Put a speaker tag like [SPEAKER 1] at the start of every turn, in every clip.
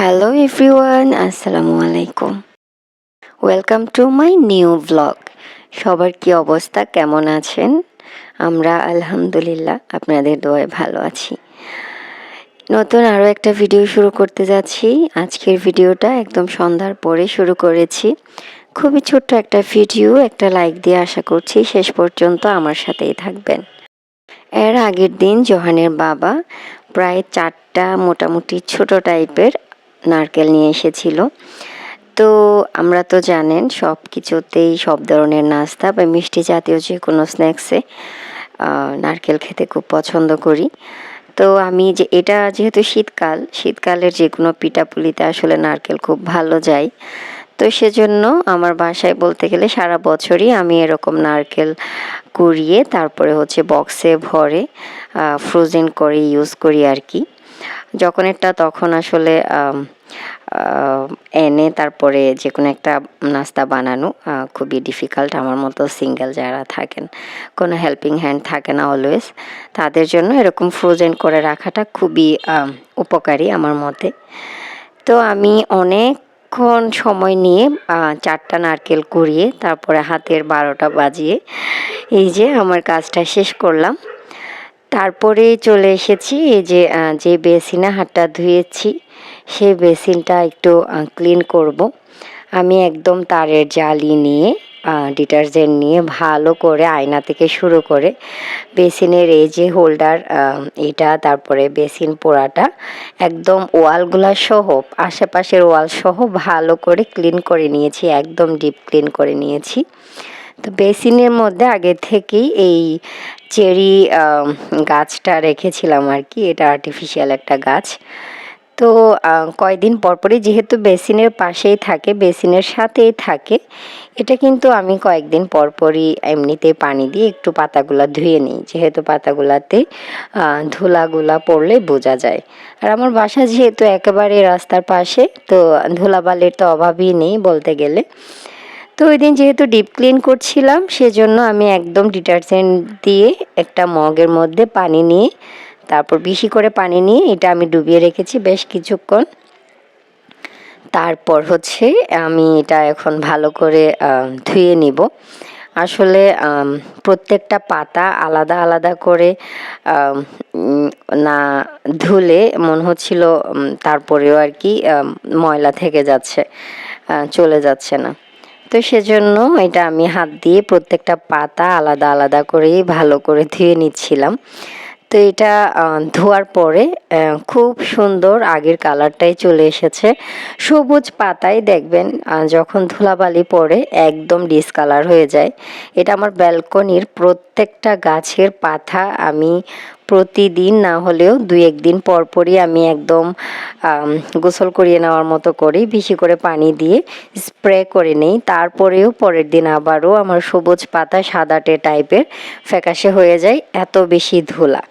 [SPEAKER 1] Hello everyone আসসালামু আলাইকুম welcome to my new blog সবার কি অবস্থা? কেমন আছেন? আমরা আলহামদুলিল্লাহ আপনাদের দোয়ায় ভালো আছি। নতুন আরও একটা ভিডিও শুরু করতে যাচ্ছি। আজকের ভিডিওটা একদম সন্ধ্যার পরে শুরু করেছি। খুবই ছোট্ট একটা ভিডিও একটা লাইক দিয়ে আশা করছি শেষ পর্যন্ত আমার সাথেই থাকবেন। এর আগের দিন জোহানের বাবা প্রায় চারটা মোটামুটি ছোট টাইপের নারকেল নিয়ে এসেছিল। তো আমরা তো জানেন সব কিছুতেই সব ধরনের নাস্তা বা মিষ্টি জাতীয় যে কোনো স্ন্যাক্সে নারকেল খেতে খুব পছন্দ করি। তো আমি যে, এটা যেহেতু শীতকাল, শীতকালের যে কোনো পিঠাপুলিতে আসলে নারকেল খুব ভালো যায়। তো সেজন্য আমার বাসায় বলতে গেলে সারা বছরই আমি এরকম নারকেল কুড়িয়ে তারপরে হচ্ছে বক্সে ভরে ফ্রোজেন করে ইউজ করি আর কি। যখন এটা তখন আসলে এনে তারপরে যে কোনো একটা নাস্তা বানানো খুবই ডিফিকাল্ট আমার মতো সিঙ্গেল যারা থাকেন। কোনো হেল্পিং হ্যান্ড থাকে না অলওয়েজ তাদের জন্য এরকম ফ্রোজেন করে রাখাটা খুবই উপকারী আমার মতে। তো আমি অনেকক্ষণ সময় নিয়ে চারটা নারকেল কুড়িয়ে তারপরে হাতের বারোটা বাজিয়ে এই যে আমার কাজটা শেষ করলাম। তারপরে চলে এসেছি এই যে যে বেসিনে হাতটা ধুয়েছি, সেই বেসিনটা একটু ক্লিন করব। আমি একদম তারের জালি নিয়ে ডিটারজেন্ট নিয়ে ভালো করে আয়না থেকে শুরু করে বেসিনের এই যে হোল্ডার এটা, তারপরে বেসিন পোড়াটা, একদম ওয়ালগুলা সহ, আশেপাশের ওয়াল সহ ভালো করে ক্লিন করে নিয়েছি, একদম ডিপ ক্লিন করে নিয়েছি তো বেসিনের মধ্যে আগে থেকেই এই চেরি গাছটা রেখেছিলাম আর কি। এটা আর্টিফিশিয়াল একটা গাছ। তো কয়দিন পরপরই যেহেতু বেসিনের পাশেই থাকে, বেসিনের সাথেই থাকে, এটা কিন্তু আমি কয়েকদিন পরপরই এমনিতে পানি দিয়ে একটু পাতাগুলা ধুয়ে নিই। যেহেতু পাতাগুলাতে ধুলাগুলা পড়লে বোঝা যায়। আর আমার বাসা যেহেতু একেবারে রাস্তার পাশে, তো ধুলাবালির তো অভাবই নেই বলতে গেলে। তো ওই দিন যেহেতু ডিপ ক্লিন করছিলাম, সেজন্য আমি একদম ডিটারজেন্ট দিয়ে একটা মগের মধ্যে পানি নিয়ে, তারপর বেশি করে পানি নিয়ে এটা আমি ডুবিয়ে রেখেছি বেশ কিছুক্ষণ। তারপর হচ্ছে আমি এটা এখন ভালো করে ধুয়ে নিব। আসলে প্রত্যেকটা পাতা আলাদা আলাদা করে না ধুলে মনে হচ্ছিল তারপরেও আর কি ময়লা থেকে যাচ্ছে চলে যাচ্ছে না। তো সেজন্য এটা আমি হাত দিয়ে প্রত্যেকটা পাতা আলাদা আলাদা করেই ভালো করে ধুয়ে নিচ্ছিলাম। তো এটা ধোয়ার পরে খুব সুন্দর আগের কালারটাই চলে এসেছে। সবুজ পাতায় দেখবেন যখন ধুলাবালি পড়ে একদম ডিসকালার হয়ে যায়। এটা আমার ব্যালকনির প্রত্যেকটা গাছের পাতা আমি প্রতিদিন না হলেও দুই একদিন পরপরই আমি একদম গোসল করিয়ে নেওয়ার মতো করি। বেশি করে পানি দিয়ে স্প্রে করে নেই। তারপরেও পরের দিন আবারও আমার সবুজ পাতা সাদাটে টাইপের ফ্যাকাশে হয়ে যায়, এত বেশি ধুলা।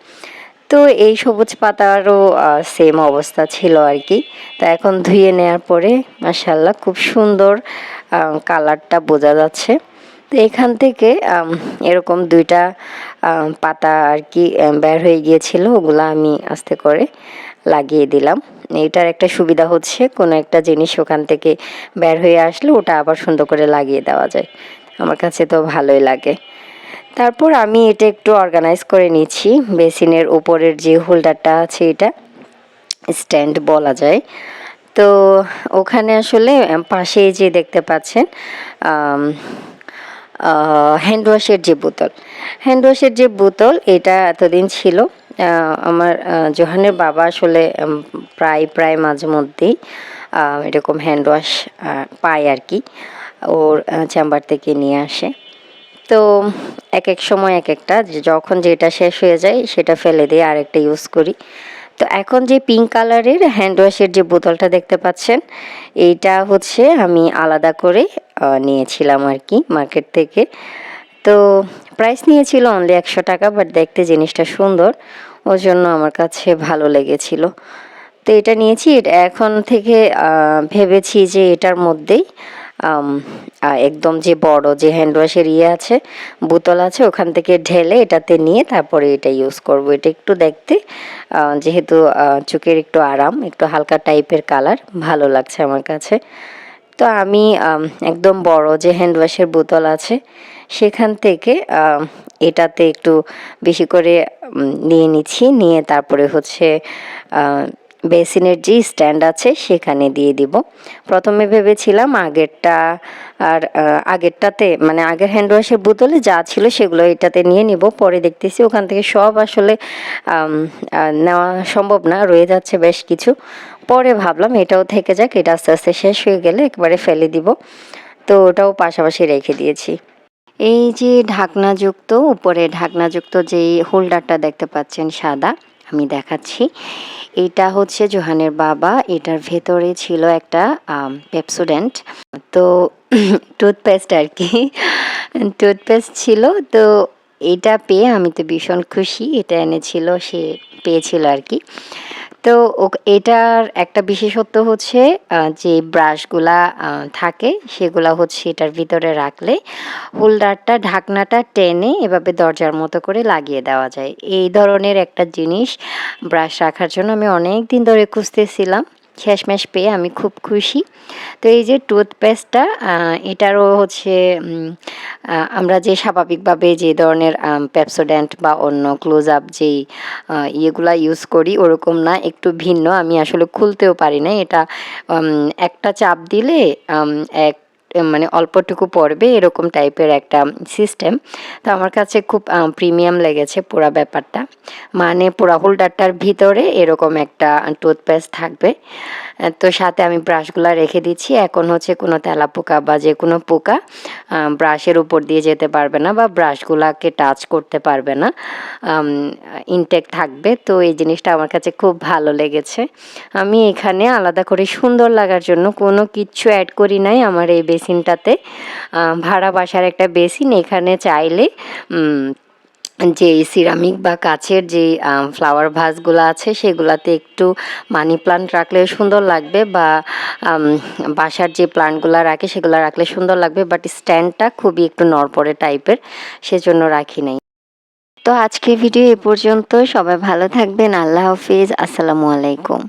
[SPEAKER 1] তো এই সবুজ পাতারও সেম অবস্থা ছিল আর কি। তা এখন ধুয়ে নেওয়ার পরে মাসাল্লাহ খুব সুন্দর কালারটা বোঝা যাচ্ছে। তো এখান থেকে এরকম দুইটা পাতা আর কি বের হয়ে গিয়েছিল, ওগুলো আমি আস্তে করে লাগিয়ে দিলাম। এটার একটা সুবিধা হচ্ছে, কোনো একটা জিনিস ওখান থেকে বের হয়ে আসলে ওটা আবার সুন্দর করে লাগিয়ে দেওয়া যায়। আমার কাছে তো ভালোই লাগে। তারপর আমি এটা একটু অর্গানাইজ করে নিচ্ছি, বেসিনের উপরের যে হোল্ডারটা আছে এটা স্ট্যান্ড বলা যায়। তো ওখানে আসলে পাশে যে দেখতে পাচ্ছেন হ্যান্ড ওয়াশের যে বোতল। হ্যান্ড ওয়াশের যে বোতল, এটা এতদিন ছিল। আমার জোহানের বাবা আসলে প্রায় প্রায় মাঝে মধ্যেই এরকম হ্যান্ড ওয়াশ পায় আর কি। ওর চেম্বার থেকে নিয়ে আসে। তো, এক এক সময় এক একটা যখন যেটা শেষ হয়ে যায়, সেটা ফেলে দিয়ে আরেকটা ইউজ করি। তো এখন যে পিঙ্ক কালারের হ্যান্ড ওয়াশের যে বোতলটা দেখতে পাচ্ছেন, এইটা হচ্ছে আমি আলাদা করে নিয়েছিলাম আর কি মার্কেট থেকে। তো প্রাইস নিয়েছিল অনলি একশো টাকা বাট দেখতে জিনিসটা সুন্দর ওই জন্য আমার কাছে ভালো লেগেছিল। তো এটা নিয়েছি এখন থেকে ভেবেছি যে এটার মধ্যেই একদম যে বড় যে হ্যান্ড ওয়াশের ইয়ে আছে, বোতল আছে, ওখান থেকে ঢেলে এটাতে নিয়ে তারপরে এটা ইউজ করব। এটা একটু দেখতে যেহেতু চোখের একটু আরাম, একটু হালকা টাইপের কালার ভালো লাগছে আমার কাছে। তো আমি একদম বড় যে হ্যান্ড ওয়াশের বোতল আছে, সেখান থেকে এটাতে একটু বেশি করে নিয়ে নিচ্ছি, নিয়ে তারপরে হচ্ছে বেসিনের যে স্ট্যান্ড আছে, সেখানে দিয়ে দিব। প্রথমে ভেবেছিলাম আগেরটা আর আগেরটাতে মানে আগের হ্যান্ড ওয়াশের বোতলে যা ছিল সেগুলো এটাতে নিয়ে নিব। পরে দেখতেছি ওখান থেকে সব আসলে নেওয়া সম্ভব না, রয়ে যাচ্ছে বেশ কিছু। পরে ভাবলাম এটাও থেকে যাক, এটা আস্তে আস্তে শেষ হয়ে গেলে একবারে ফেলে দিব। তো ওটাও পাশাপাশি রেখে দিয়েছি। এই যে ঢাকনাযুক্ত, উপরে ঢাকনাযুক্ত যেই হোল্ডারটা দেখতে পাচ্ছেন সাদা আমি দেখাচ্ছি। এটা হচ্ছে জোহানের বাবা। এটার ভেতরে ছিল একটা পেপসোডেন্ট তো টুথপেস্ট আর কি। টুথপেস্ট ছিল। তো এটা পেয়ে আমি তো ভীষণ খুশি। এটা এনেছিল, সে পেয়েছিল আর কি। তো এটার একটা বিশেষত্ব হচ্ছে যে ব্রাশগুলা থাকে, সেগুলা হচ্ছে এটার ভিতরে রাখলে হোল্ডারটা ঢাকনাটা টেনে এভাবে দরজার মতো করে লাগিয়ে দেওয়া যায়। এই ধরনের একটা জিনিস ব্রাশ রাখার জন্য আমি অনেক দিন ধরে খুঁজতেছিলাম। শেষমেশ পেয়ে আমি খুব খুশি। তো এই যে টুথপেস্টটা এটারও হচ্ছে আমরা যে স্বাভাবিকভাবে যে ধরনের পেপসোডেন্ট বা অন্য ক্লোজ আপ যেই ইয়েগুলো ইউজ করি, ওরকম না, একটু ভিন্ন। আমি আসলে খুলতেও পারি না। এটা একটা চাপ দিলে এক মানে অল্পটুকু পড়বে, এরকম টাইপের একটা সিস্টেম। তো আমার কাছে খুব প্রিমিয়াম লেগেছে পুরা ব্যাপারটা। মানে পুরা হোল্ডারটার ভিতরে এরকম একটা টুথপেস্ট থাকবে। তো সাথে আমি ব্রাশগুলো রেখে দিচ্ছি। এখন হচ্ছে কোনো তেলা পোকা বা যে কোনো পোকা ব্রাশের উপর দিয়ে যেতে পারবে না বা ব্রাশগুলাকে টাচ করতে পারবে না। ইনটেক থাকবে। তো এই জিনিসটা আমার কাছে খুব ভালো লেগেছে। আমি এখানে আলাদা করে সুন্দর লাগার জন্য কোনো কিচ্ছু অ্যাড করি নাই। আমার এই বেসিনটাতে ভাড়া বাসার একটা বেসিন এখানে চাইলে যে সিরামিক বা কাচের যে ফ্লাওয়ার ভাসগুলো আছে সেগুলাতে একটু মানি প্লান্ট রাখলে সুন্দর লাগবে বা বাসার যে প্লান্টগুলো রাখে সেগুলো রাখলে সুন্দর লাগবে বাট স্ট্যান্ডটা খুবই একটু নড়পড়ে টাইপের সেজন্য রাখি নাই। তো আজকের ভিডিও এ পর্যন্ত সবাই ভালো থাকবেন, আল্লাহ হাফিজ, আসসালামু আলাইকুম।